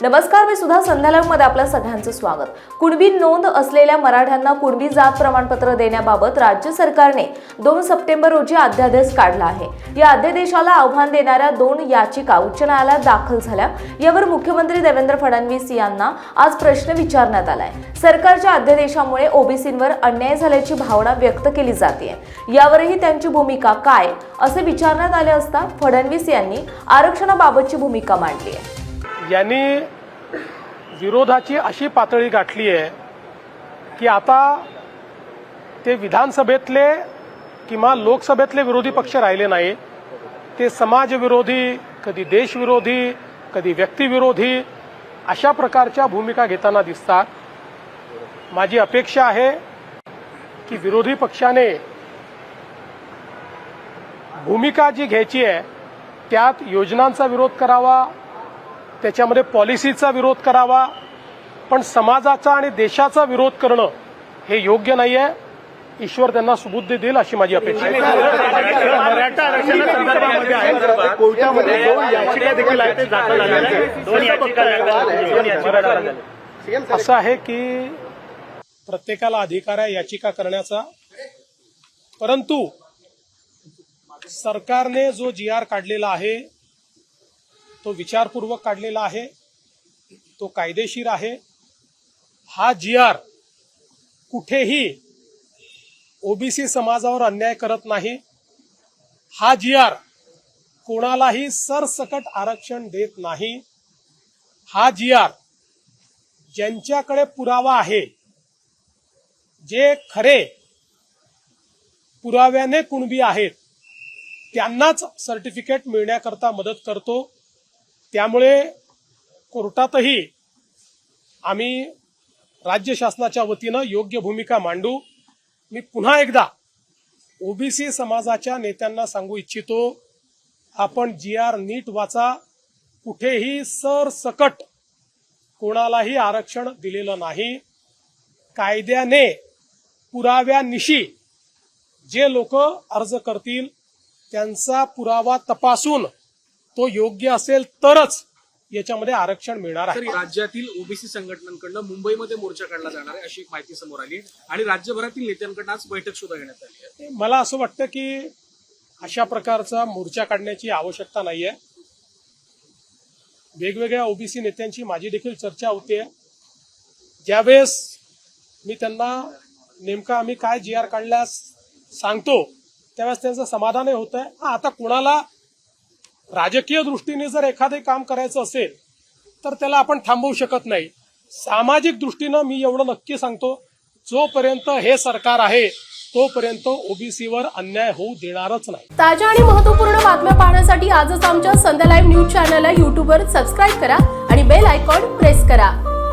नमस्कार मी सुद्धा संध्यालयमध्ये आपल्या सगळ्यांचं स्वागत. कुणबी नोंद असलेल्या मराठ्यांना कुणबी जात प्रमाणपत्र देण्याबाबत राज्य सरकारने दोन सप्टेंबर रोजी अध्यादेश काढला आहे. या अध्यादेशाला आव्हान देणाऱ्या दोन याचिका उच्च न्यायालयात दाखल झाल्या. यावर मुख्यमंत्री देवेंद्र फडणवीस यांना आज प्रश्न विचारण्यात आलाय. सरकारच्या अध्यादेशामुळे ओबीसींवर अन्याय झाल्याची भावना व्यक्त केली जाते यावरही त्यांची भूमिका काय असे विचारण्यात आले असता फडणवीस यांनी आरक्षणाबाबतची भूमिका मांडली आहे. यांनी विरोधाची अशी पातळी गाठली आहे की आता ते विधानसभेतले किंवा लोकसभेतले विरोधी पक्ष राहिले नाही. ते समाजविरोधी कधी देशविरोधी कधी व्यक्तिविरोधी अशा प्रकारच्या भूमिका घेताना दिसतात. माझी अपेक्षा आहे की विरोधी पक्षाने भूमिका जी घ्यायची आहे त्यात योजनांचा विरोध करावा त्याच्यामध्ये पॉलिसीचा विरोध करावा पण समाजाचा आणि देशाचा विरोध करणं हे योग्य नाही आहे ईश्वर त्यांना सुबुद्धी देईल अशी माझी अपेक्षा आहे. मराठा आरक्षणासंदर्भामध्ये कोर्टामध्ये दोन याचिका देखील असं आहे की प्रत्येकाला अधिकार आहे याचिका करण्याचा. परंतु सरकारने जो जी आर काढलेला आहे तो विचारपूर्वक काढलेला आहे. तो कायदेशीर आहे. हा जी आर कुठेही ओबीसी समाजावर अन्याय करत नाही. हा जी आर कोणालाही सरसकट आरक्षण देत नाही. हा जी आर ज्यांच्याकडे पुरावा आहे जे खरे पुराव्याने कुणबी आहेत त्यांनाच सर्टिफिकेट मिळण्याकरता मदत करतो. त्यामुळे कोर्टातही आम्ही राज्य शासनाच्या वतीनं योग्य भूमिका मांडू. मी पुन्हा एकदा ओबीसी समाजाच्या नेत्यांना सांगू इच्छितो आपण जी आर नीट वाचा कुठेही सरसकट कोणालाही आरक्षण दिलेलं नाही. कायद्याने पुराव्यानिशी जे लोक अर्ज करतील त्यांचा पुरावा तपासून तो योग्य असेल तरच याच्यामध्ये आरक्षण मिळणार आहे. तर राज्यातील ओबीसी संघटनांकडनं मुंबईमध्ये मोर्चा काढला जाणार आहे अशी एक माहिती समोर आली आणि राज्यभरातील नेत्यांकडनं आज बैठक सुद्धा घेण्यात आली आहे. मला असं वाटतं की अशा प्रकारचा मोर्चा काढण्याची आवश्यकता नाहीये. वेगवेगळ्या ओबीसी नेत्यांची माझी देखील चर्चा होते ज्यावेळेस मी त्यांना नेमका आम्ही काय जी आर काढल्यास सांगतो त्यावेळेस त्यांचं समाधानही होत आहे आता कुणाला राजकीय दृष्टीने जर एखादे काम करायचं असेल तर त्याला आपण थांबवू शकत नाही. सामाजिक दृष्टीनं मी एवढं नक्की सांगतो जोपर्यंत हे सरकार आहे तोपर्यंत ओबीसीवर अन्याय होऊ देणारच नाही. ताज्या आणि महत्त्वपूर्ण बातम्या पाहण्यासाठी आजच आमच्या संध्या लाईव्ह न्यूज चॅनलला यूट्यूबवर सबस्क्राईब करा आणि बेल आयकॉन प्रेस करा.